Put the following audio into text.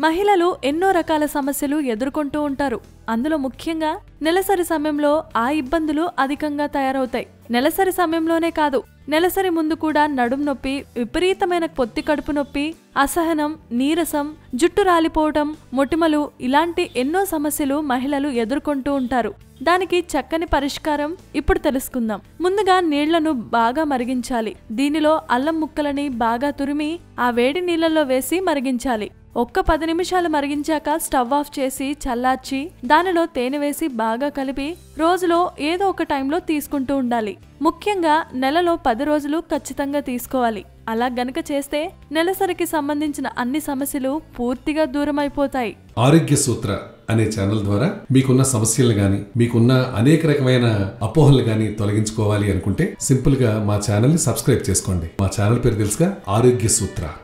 మహిళలు ఎన్నో రకాల సమస్యలు ఎదుర్కొంటూ ఉంటారు. అందులో ముఖ్యంగా నెలసరి సమయంలో ఆ ఇబ్బందులు అధికంగా తయారవుతాయి. నెలసరి సమయంలోనే కాదు నెలసరి ముందు కూడా నడుం నొప్పి విపరీతమైన పొత్తి కడుపు నొప్పి అసహనం నీరసం జుట్టు రాలిపోవటం మొటిమలు ఇలాంటి ఎన్నో సమస్యలు మహిళలు ఎదుర్కొంటూ ఉంటారు. దానికి చక్కని పరిష్కారం ఇప్పుడు తెలుసుకుందాం. ముందుగా నీళ్ళను బాగా మరిగించాలి. దీనిలో అల్లం ముక్కలని బాగా తురిమి ఆ వేడి నీళ్ళల్లో వేసి మరిగించాలి. ఒక్క పది నిమిషాలు మరిగించాక స్టవ్ ఆఫ్ చేసి చల్లార్చి దానిలో తేనె వేసి బాగా కలిపి రోజులో ఏదో ఒక టైంలో తీసుకుంటూ ఉండాలి. ముఖ్యంగా నెలలో పది రోజులు ఖచ్చితంగా తీసుకోవాలి. అలా గనక చేస్తే నెలసరికి సంబంధించిన అన్ని సమస్యలు పూర్తిగా దూరం అయిపోతాయి ఆరోగ్య సూత్ర అనే ఛానల్ ద్వారా మీకున్న సమస్యలు గాని మీకున్న అనేక రకమైన అపోహలు గాని తొలగించుకోవాలి అనుకుంటే సింపుల్గా మా ఛానల్ని సబ్స్క్రైబ్ చేసుకోండి. మా ఛానల్ పేరు తెలుసుగా ఆరోగ్య సూత్ర.